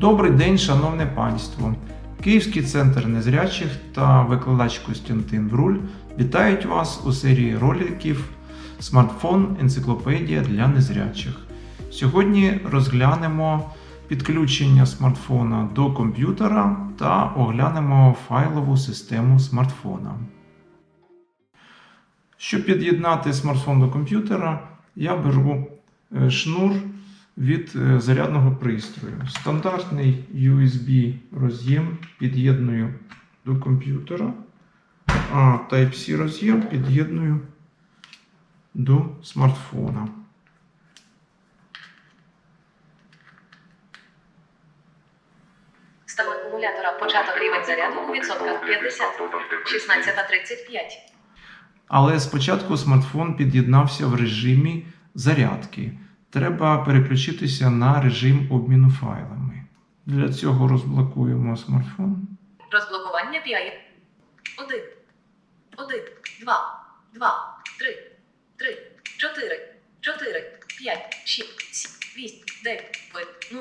Добрий день, шановне панство! Київський центр незрячих та викладач Костянтин Бруль вітають вас у серії роликів Смартфон Енциклопедія для незрячих. Сьогодні розглянемо підключення смартфона до комп'ютера та оглянемо файлову систему смартфона. Щоб під'єднати смартфон до комп'ютера, я беру е, шнур від е, зарядного пристрою. Стандартний USB роз'єм під'єдную до комп'ютера, а Type-C роз'єм під'єдную до смартфона. Стан акумулятора початок рівень заряду у відсотках 50, 16.35. Але спочатку смартфон під'єднався в режимі зарядки. Треба переключитися на режим обміну файлами. Для цього розблокуємо смартфон. Розблокування PI. 1, 1, 2, 2, 3, 3, 4, 4, 5, 6, 7, 8, 9, 0.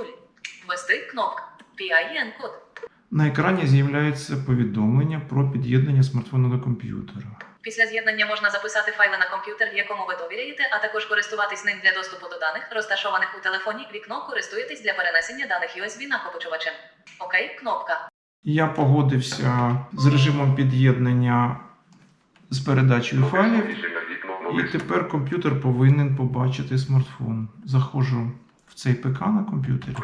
Ввести кнопка. PIN код. На екрані з'являється повідомлення про під'єднання смартфону до комп'ютера. Після з'єднання можна записати файли на комп'ютер, якому ви довіряєте, а також користуватись ним для доступу до даних, розташованих у телефоні. Вікно користуєтесь для перенесення даних USB накопичувачем. Окей, кнопка. Я погодився з режимом під'єднання з передачею файлів, і тепер комп'ютер повинен побачити смартфон. Заходжу в цей ПК на комп'ютері.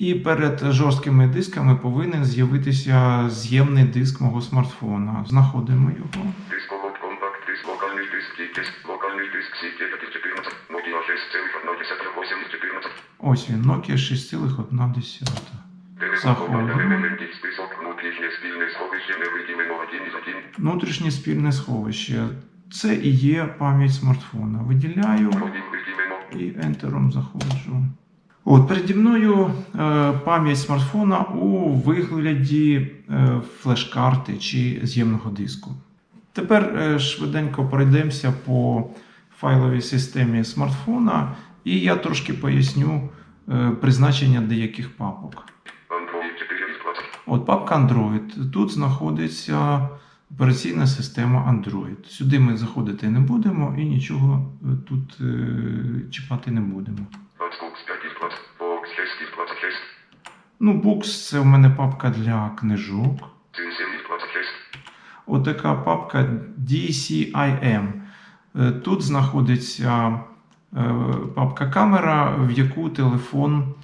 І перед жорсткими дисками повинен з'явитися з'ємний диск мого смартфона. Знаходимо його. Дисковод компакт, диск, локальний диск, кількість, локальний диск, сіті, 14, Nokia 6,0, 14. Ось він, Nokia 6,1. Заходимо. Внутрішнє спільне сховище, невидіме один із один. Внутрішнє спільне сховище. Це і є пам'ять смартфона. Виділяю. І ентером заходжу. От, переді мною е, пам'ять смартфона у вигляді е, флеш-карти чи з'ємного диску. Тепер е, швиденько пройдемося по файловій системі смартфона, і я трошки поясню призначення деяких папок. Android 4 із 20. От папка Android. Тут знаходиться операційна система Android. Сюди ми заходити не будемо і нічого тут чіпати не будемо. Ну, Books це в мене папка для книжок. Цин 7 із 26. Отака папка DCIM. Е, Тут знаходиться е, папка камера, в яку телефон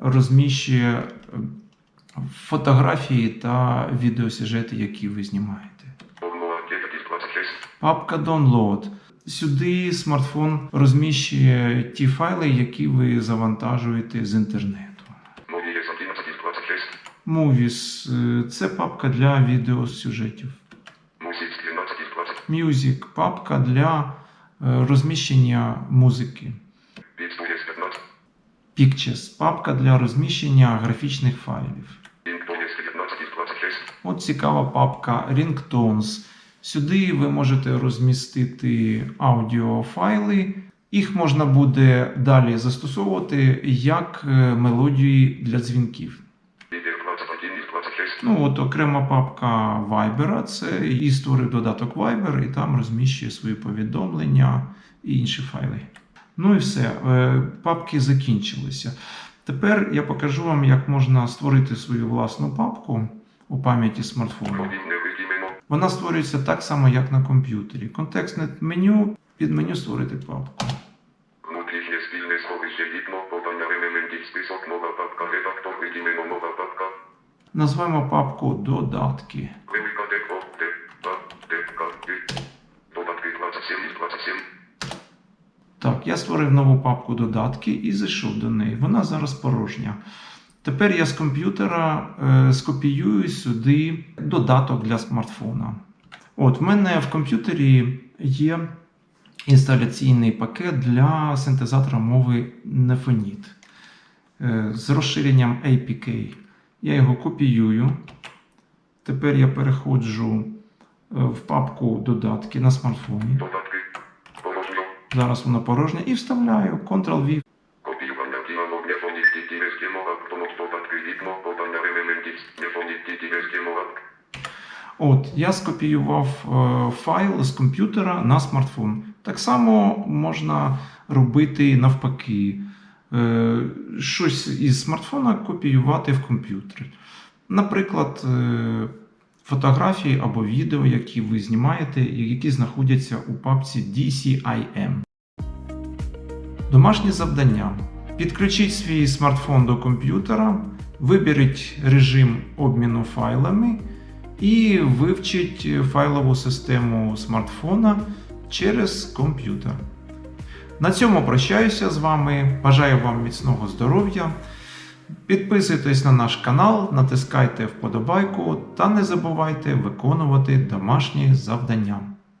розміщує е, фотографії та відеосюжети, які ви знімаєте. Download 9 із 26. Папка Download. Сюди смартфон розміщує ті файли, які ви завантажуєте з інтернету. Movies 11 із 26. Movies е, це папка для відеосюжетів. Music 12 із 20. Music папка для е, розміщення музики. Pixels 15. Pictures папка для розміщення графічних файлів. Ringtones 19 із 26. От цікава папка Ringtones. Сюди ви можете розмістити аудіофайли. Їх можна буде далі застосовувати як е, мелодії для дзвінків. Ну, от окрема папка Viber, це і створив додаток Viber, і там розміщує свої повідомлення і інші файли. Ну і все, е, папки закінчилися. Тепер я покажу вам, як можна створити свою власну папку у пам'яті смартфону. Вона створюється так само, як на комп'ютері. Контекстне меню, під меню створити папку. Внутрішнє спільне сховище вікно, подання список, нова папка, редактор, видімемо, нова папка. Назвемо папку Додатки. Велика деко, де, та, де, ка, де. Додатки 27 із 27. Так, я створив нову папку додатки і зайшов до неї. Вона зараз порожня. Тепер я з комп'ютера е, скопіюю сюди додаток для смартфона. От, в мене в комп'ютері є інсталяційний пакет для синтезатора мови Nefonit е, з розширенням APK. Я його копіюю. Тепер я переходжу е, в папку додатки на смартфоні. Зараз воно порожнє і вставляю Ctrl-V. От, я скопіював е, файл з комп'ютера на смартфон. Так само можна робити навпаки. Е, щось із смартфона копіювати в комп'ютер. Наприклад, е, фотографії або відео, які ви знімаєте, які знаходяться у папці DCIM. Домашнє завдання. Підключіть свій смартфон до комп'ютера, виберіть режим обміну файлами і вивчіть файлову систему смартфона через комп'ютер. На цьому прощаюся з вами. Бажаю вам міцного здоров'я. Підписуйтесь на наш канал, натискайте вподобайку та не забувайте виконувати домашні завдання.